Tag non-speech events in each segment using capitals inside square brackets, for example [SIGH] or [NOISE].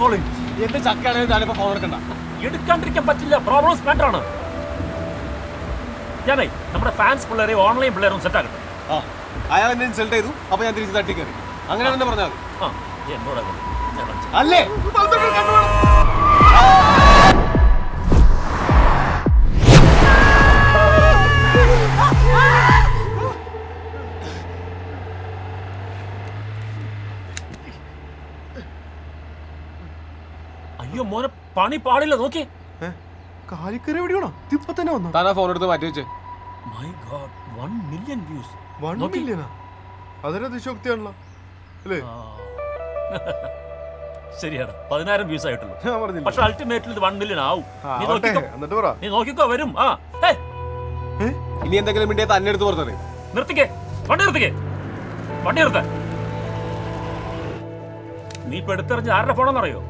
Calling. എന്റെ ചക്കയാണെങ്കിൽ ഞാനിപ്പോ phone എടുക്കണ്ട. എടുക്കാണ്ടിരിക്കാൻ പറ്റില്ല. പ്രോബ്ലംസ് മാറ്റർ ആണ്. ഞാനേ നമ്മുടെ ഫാൻസ് പിള്ളേരെ ഓൺലൈൻ പിള്ളേരും സെറ്റ് ആക്കട്ടെ. ആ അയാൾ എന്നെ ഇൻസൾട്ട് ചെയ്തു. അപ്പൊ ഞാൻ തിരിച്ച് തട്ടി കയറി അങ്ങനെ തന്നെ പറഞ്ഞാൽ മതി. ആ എന്നോട് ഞാൻ കളിച്ചു. അല്ലേ പണി പാടില്ല നോക്കി. കാലിക്കറി എവിടെയാണോ ഇതിപ്പോ തന്നെ വന്നു? താനാ ഫോൺ എടുത്ത് മാറ്റി വെച്ചേ. My god one million views one. മില്യനാ അതൊരു അതിശോക്തിയാണല്ലോ അല്ലേ? [LAUGHS] ശരിയാണ്. പതിനായിരം വ്യൂസ് ആയിട്ടുള്ളൂ. ഞാൻ പറഞ്ഞില്ല? പക്ഷെ അൾട്ടിമേറ്റിൽ ഇത് വൺ മില്യൺ ആവും. നീ. നോക്കിക്കോ. എന്നിട്ട് പറ. നീ നോക്കിക്കോ വരും. ആ ഇനി എന്തെങ്കിലും മിണ്ടിയെ തന്നെ എടുത്ത് പുറത്തറി നിർത്തിക്കേ. വണ്ടി നിർത്തിക്കേ. വണ്ടി നിർത്ത. നീ ഇപ്പൊ എടുത്തെറിഞ്ഞ് ആരുടെ ഫോണെന്നറിയോ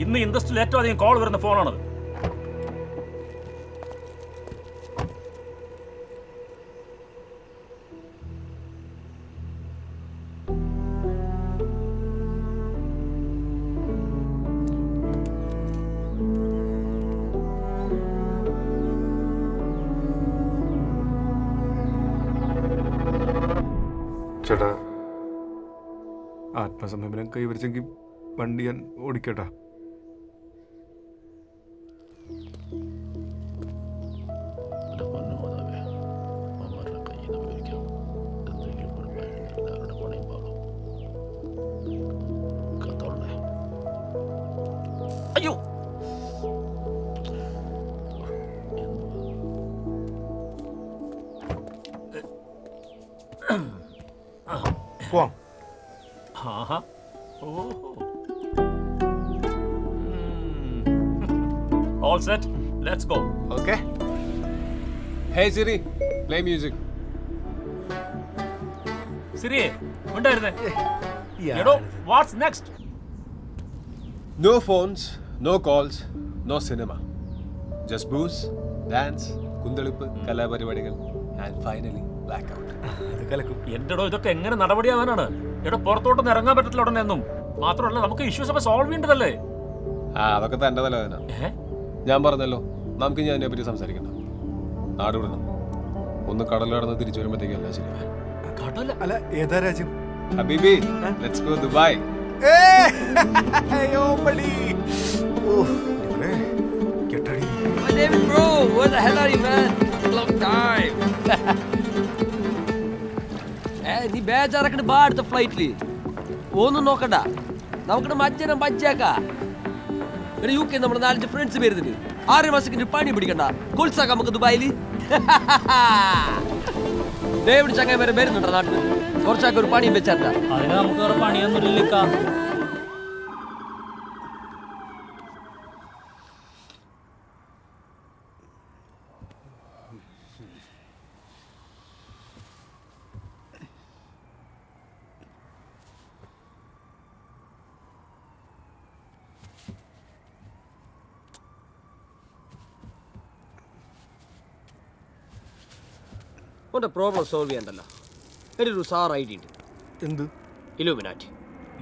ഇന്ന് ഇൻഡസ്ട്രിയിൽ ഏറ്റവും അധികം കോൾ വരുന്ന ഫോണാണത് ചേട്ടാ കൈവരിച്ചെങ്കിൽ വണ്ടി ഞാൻ ഓടിക്കട്ടാ. പോവാം. ആഹാ. ഓ. All set let's go okay hey Siri play music സിരിയെ ഉണ്ടായിരുന്നേ എടോ what's next no phones no calls no cinema just booze dance കുന്തളിപ്പ് കലാപരിപാടികൾ. ആൻഡ് ഫൈനലി എന്റെടോ ഇതൊക്കെ എങ്ങനെ നടപടിയാവാനാണ് എടോ പുറത്തോട്ടൊന്നും ഇറങ്ങാൻ പറ്റത്തില്ല ഉടനെ ഒന്നും മാത്രമല്ല നമുക്ക് ഇഷ്യൂസ് ഒക്കെ സോൾവ് ചെയ്യേണ്ടതല്ലേ? ആ അതൊക്കെ തന്റെ തലവേദന ഏ? ഞാൻ പറഞ്ഞല്ലോ നമുക്ക് ഞാൻ അതിനെ പറ്റി സംസാരിക്കണ്ട നാട് വിടണം. ഒന്ന് കടൽ കടന്ന് തിരിച്ചു വരുമ്പോഴത്തേക്കും എല്ലാം ശരി കടല അല്ല ഏതാ രാജ്യം? ഹബീബി ലെറ്റ്സ് ഗോ ദുബായ് കെട്ടടി ബേജാറക്കണ്ട് ബാ അടുത്ത ഫ്ലൈറ്റിൽ ഒന്നും നോക്കണ്ട. നമുക്ക് മജ്ജനം ബജ്ജാക്ക ഒരു യു കെ നമ്മുടെ നാലഞ്ച് ഫ്രണ്ട്സ് വരുന്നത് ആറ് മാസത്തിന് പണി പിടിക്കണ്ട. കൊൽസാക്കാം നമുക്ക് ദുബായിൽ ഡേവിഡ് ചങ്ങായി വരെ വരുന്നുണ്ടോ നാട്ടിൽ കുറച്ചൊക്കെ ഒരു പണിയും വെച്ചാ അതിന് നമുക്ക് പണിയൊന്നും പണിയൊന്നുമില്ല ഓന്റെ പ്രോബ്ലം സോൾവ് ചെയ്യണ്ടല്ലോ. ഒരു സാർ ഐഡിയ ഉണ്ട്. എന്ത്? ഇലുമിനാറ്റി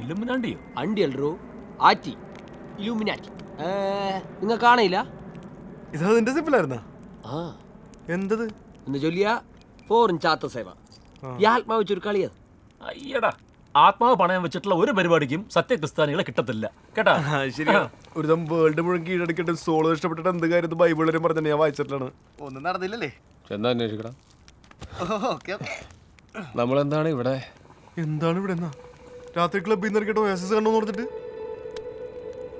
ഇലുമിനാണ്ടിയോ അണ്ടി അല്ലറോ ആറ്റി. ഇലുമിനാറ്റി നിങ്ങൾ കാണയില്ല? ഇത് അതിന്റെ സിപ്പിലായിരുന്നാ ആ. എന്തത്? എന്ന് ചൊല്ലിയ. ഫോറിൻ ചാത്ത സേവ. ഈ ആത്മാവ് വെച്ചൊരു കളിയത് അയ്യടാ. ആത്മാവ് പണയം വെച്ചിട്ടുള്ള ഒരു പരിപാടിക്കും സത്യക്രിസ്ത്യാനികളെ കിട്ടത്തില്ല. കേട്ടാ? ശരിയാ. ഒരു ദം വേൾഡ് മുഴുവൻ കീഴടക്കിട്ട് സോളോ ഇഷ്ടപ്പെട്ടിട്ട് എന്ത് കാര്യം ബൈബിളിലും പറഞ്ഞു ഞാൻ വായിച്ചിട്ടാണ് ഒന്നും നടന്നില്ലല്ലേ? എന്താ അന്വേഷിക്കണം. നമ്മളെന്താണ് ഇവിടെ? എന്താണ് ഇവിടെ എന്നാ? രാത്രി ക്ലബ്ബിൽ നിന്ന് ഇറക്കിയിട്ട് ഒയാസിസ് കണ്ടു പറഞ്ഞിട്ട്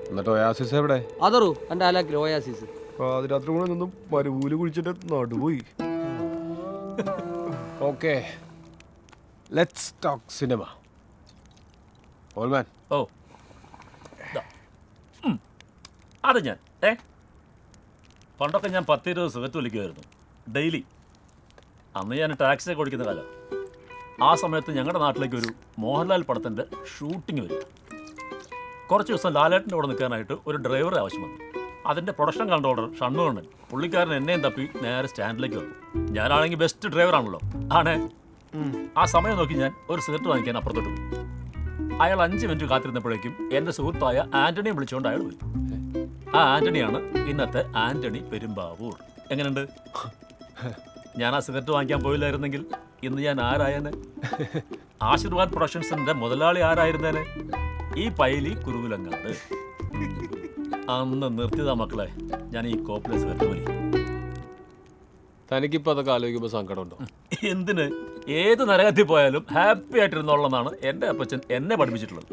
എന്നിട്ട് ഒയാസിസ് എവിടെ? അതറു എന്റെ അലാക്കിൽ ഒയാസിസ് പാതിരാത്രി കൂടെ നിന്നും മരുവൂൽ കുഴിച്ചിട്ട് നടുപോയി. ഓക്കെ. ലെറ്റ്സ് ടോക്ക് സിനിമ ഓൾമാൻ ഓ. അത് ഞാൻ. ഏ? പണ്ടൊക്കെ ഞാൻ പത്തിരുപത് സുഖത്ത് വിളിക്കുമായിരുന്നു ഡെയിലി. അന്ന് ഞാൻ ടാക്സി ഒക്കെ ഓടിക്കുന്ന കാലം. ആ സമയത്ത് ഞങ്ങളുടെ നാട്ടിലേക്ക് ഒരു മോഹൻലാൽ പടത്തിന്റെ ഷൂട്ടിംഗ് വരിക. കുറച്ച് ദിവസം ലാലേട്ടന്റെ കൂടെ നിൽക്കാനായിട്ട് ഒരു ഡ്രൈവറെ ആവശ്യം വന്നു. അതിന്റെ പ്രൊഡക്ഷൻ കൺട്രോളർ ഷണ്ണുകണ്ണൻ പുള്ളിക്കാരൻ എന്നെയും തപ്പി നേരെ സ്റ്റാൻഡിലേക്ക് വന്നു. ഞാനാണെങ്കിൽ ബെസ്റ്റ് ഡ്രൈവറാണല്ലോ. ആണേ? ആ സമയം നോക്കി ഞാൻ ഒരു സിഗരറ്റ് വാങ്ങിക്കാൻ അപ്പുറത്തോട്ട് പോയി. അയാൾ അഞ്ച് മിനിറ്റ് കാത്തിരുന്നപ്പോഴേക്കും എന്റെ സുഹൃത്തായ ആന്റണിയെ വിളിച്ചുകൊണ്ട് അയാൾ പോയി ആ ആന്റണിയാണ് ഇന്നത്തെ ആന്റണി പെരുമ്പാവൂർ. എങ്ങനെയുണ്ട്? ഞാൻ ആ സിഗരറ്റ് വാങ്ങിക്കാൻ പോയില്ലായിരുന്നെങ്കിൽ ഇന്ന് ഞാൻ ആരായനെ? ആശീർവാദ് പ്രൊഡക്ഷൻസിന്റെ മുതലാളി ആരായിരുന്നേനെ? ഈ പൈലി കുറുവിലങ്ങാട് അന്ന് നിർത്തിയതാ മക്കളെ ഞാൻ ഈ കോപ്പിലെ സിഗരറ്റ് വലി. തനിക്കിപ്പോ അതൊക്കെ ആലോചിക്കുമ്പോൾ സങ്കടമുണ്ടോ? എന്തിന്? ഏത് നരകത്തിൽ പോയാലും ഹാപ്പി ആയിട്ടിരുന്നോളെന്നാണ് എന്റെ അപ്പച്ചൻ എന്നെ പഠിപ്പിച്ചിട്ടുള്ളത്.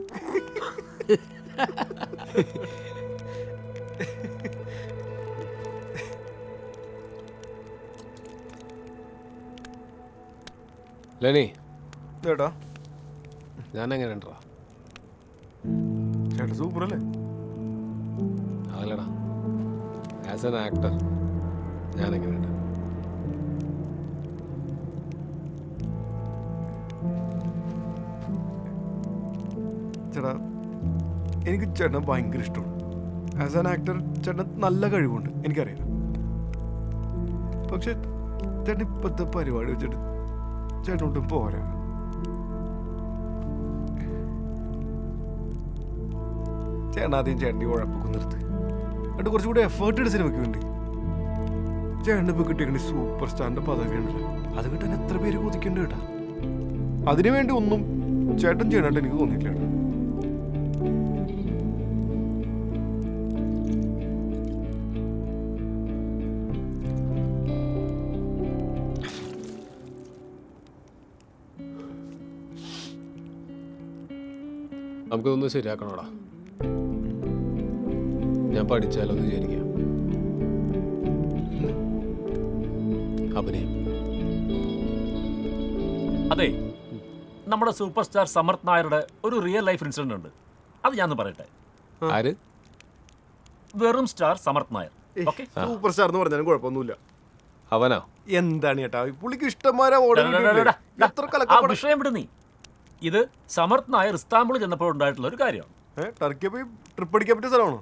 ലെനി. ചേട്ടാ ഞാൻ എങ്ങനെ ഉണ്ടാ ചേട്ടാ സൂപ്പർ അല്ലേ അതല്ലടാ. ആസ് എൻ ആക്ടർ ഞാൻ എങ്ങനെയുണ്ട് ചേട്ടാ എനിക്ക് ചേട്ടനെ ഭയങ്കര ഇഷ്ടമാണ്. ആസ് ആൻ ആക്ടർ ചേട്ടന് നല്ല കഴിവുണ്ട് എനിക്കറിയാം. പക്ഷെ ചേട്ടൻ ഇപ്പോഴത്തെ പരിപാടി വെച്ചിട്ട് ചേട്ടനോട്ടും പോരാ. ചേട്ടൻ ആദ്യം ചേട്ടന്റെ ഉഴപ്പൊക്കെ നിർത്ത്. എന്നിട്ട് കുറച്ചുകൂടി എഫേർട്ട് എടുത്ത് സിനിമയ്ക്ക് വേണ്ടി. ചേട്ടൻ ഇപ്പോൾ കിട്ടിയ സൂപ്പർ സ്റ്റാറിന്റെ പദവിയാണല്ലോ അത് കിട്ടാൻ എത്ര പേര് കൊതിക്കണ്ട് കേട്ടാ. അതിനു വേണ്ടി ഒന്നും ചേട്ടൻ ചെയ്യണമായിട്ട് എനിക്ക് തോന്നിയില്ല നമുക്കിതൊന്ന് ശരിയാക്കണോടാ. ഞാൻ പഠിച്ചാലൊന്ന് വിചാരിക്കാം. അഭിനയം. അതെ നമ്മുടെ സൂപ്പർ സ്റ്റാർ സമർത്ത് നായരുടെ ഒരു റിയൽ ലൈഫ് ഇൻസിഡന്റ് ഉണ്ട്. അത് ഞാൻ പറയട്ടെ? ആര്? വെറും star Samarth Nair. Okay super star എന്ന് പറഞ്ഞാലും കുഴപ്പമൊന്നുമില്ല. അവനാ? എന്താണ് ചേട്ടാ? പുള്ളിക്ക് ഇഷ്ടം വിഷയം വിടുന്നീ ഇത് സമർത്ഥ് നായർ ഇസ്താംബുൾ ചെന്നപ്പോൾ ഉണ്ടായിട്ടുള്ള ഒരു കാര്യമാണ് ടർക്കിയെ പോയി ട്രിപ്പ് അടിക്കാൻ പറ്റിയ സ്ഥലമാണോ?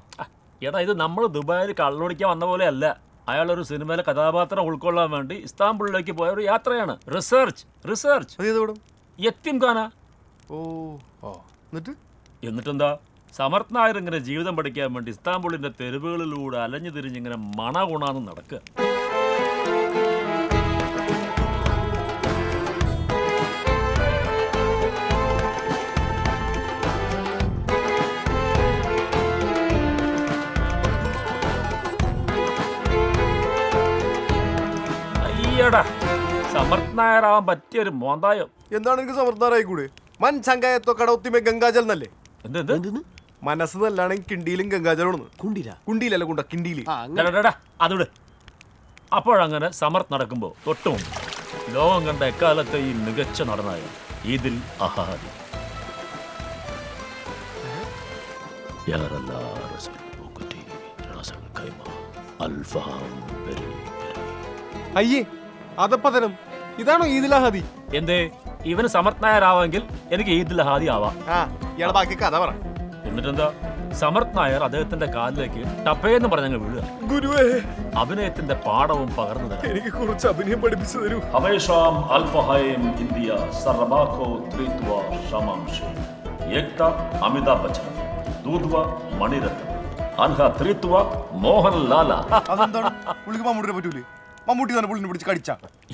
എടാ ഇത് നമ്മൾ ദുബായിൽ കള്ളൊടിക്കാൻ വന്ന പോലെ അല്ല. അയാളൊരു സിനിമയിലെ കഥാപാത്രം ഉൾക്കൊള്ളാൻ വേണ്ടി ഇസ്താംബുളിലേക്ക് പോയ ഒരു യാത്രയാണ്. റിസർച്ച് റിസർച്ച് യത്തിം ഖാന. ഓ എന്നിട്ട്? എന്നിട്ടെന്താ? സമർത്ഥ് നായർ ഇങ്ങനെ ജീവിതം പഠിക്കാൻ വേണ്ടി ഇസ്താംബുളിന്റെ തെരുവുകളിലൂടെ അലഞ്ഞു തിരിഞ്ഞിങ്ങനെ മണ ഗുണാന്ന് നടക്കുക. സമർത്ഥ് നായരാവാൻ പറ്റിയ ഒരു മോന്തായം. എന്താണ് എനിക്ക് സമർത്ഥനായിക്കൂടെ? കൂടെ മൻ ചങ്കായത്തോ കടൗത്തിമേ ഗംഗാജൽ എന്നല്ലേ എന്ത്? എന്ത് മനസ്സ് നല്ലാണെങ്കിൽ കിണ്ടിയിലും ഗംഗാജലാണ് കുണ്ടില്ല കുണ്ടിയിലല്ല കുണ്ട കിണ്ടിയിൽ അതിവിടെ. അപ്പോഴങ്ങനെ സമർത്ത് നടക്കുമ്പോൾ തൊട്ടും ലോകം കണ്ട എക്കാലത്തെ ഈ മികച്ച നടനായ ഇതിൽ അഹാദി. അയ്യേ അതപ്പതനം? ഇതാണോ ഈദിലഹാദി? എന്തേ? ഇവന് സമർത്ഥ് നായർ എനിക്ക് ഈദിലഹാദി ആവാം. ആ ഇയാളെ ബാക്കി കഥ പറ. എന്നിട്ടെന്താ? സമർത്ഥ് നായർ അദ്ദേഹത്തിന്റെ കാലിലേക്ക് ടപ്പേന്ന് പറഞ്ഞങ്ങ് ഗുരുവേ. അഭിനയത്തിന്റെ പാഠവും പകർന്നു എനിക്ക് കുറച്ച് അഭിനയം പഠിപ്പിച്ചു തരും. ഇന്ത്യ ത്രിത്വ അമിതാഭ് ബച്ചൻ ദൂധ്വ മണിരത്നം. അർഹ ത്രിത്വ മോഹൻ ലാല പറ്റൂലേ? മമ്മൂട്ടി തന്നെ പുള്ളിനെ പിടിച്ച് കടിച്ച.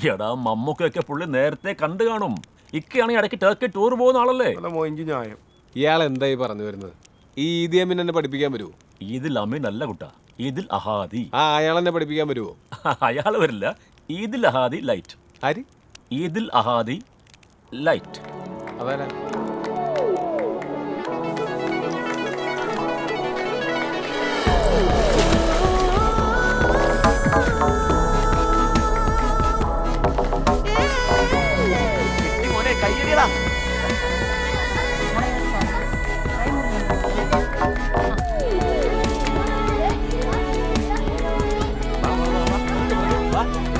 എടാ മമ്മൂക്കൊക്കെ പുള്ളി നേരത്തെ കണ്ടു കാണും. ഇക്കയാണെങ്കിൽ ഇടയ്ക്ക് ടർക്കി ടൂർ പോകുന്ന ആളല്ലേ? അല്ല മോയിഞ്ചി ന്യായം ഇയാൾ എന്തായി പറഞ്ഞു വരുന്നത്? ഈ ഈദി അമീൻ എന്നെ പഠിപ്പിക്കാൻ വരുമോ ഈദിൽ അമീൻ അല്ല കുട്ട. ഈദിൽ അഹാദി. ആ അയാൾ എന്നെ പഠിപ്പിക്കാൻ വരുമോ [LAUGHS] അയാൾ വരില്ല. ഈദിൽ അഹാദി ലൈറ്റ്. ആര്? ഈദിൽ അഹാദി ലൈറ്റ്. അതാരാ? ¿no?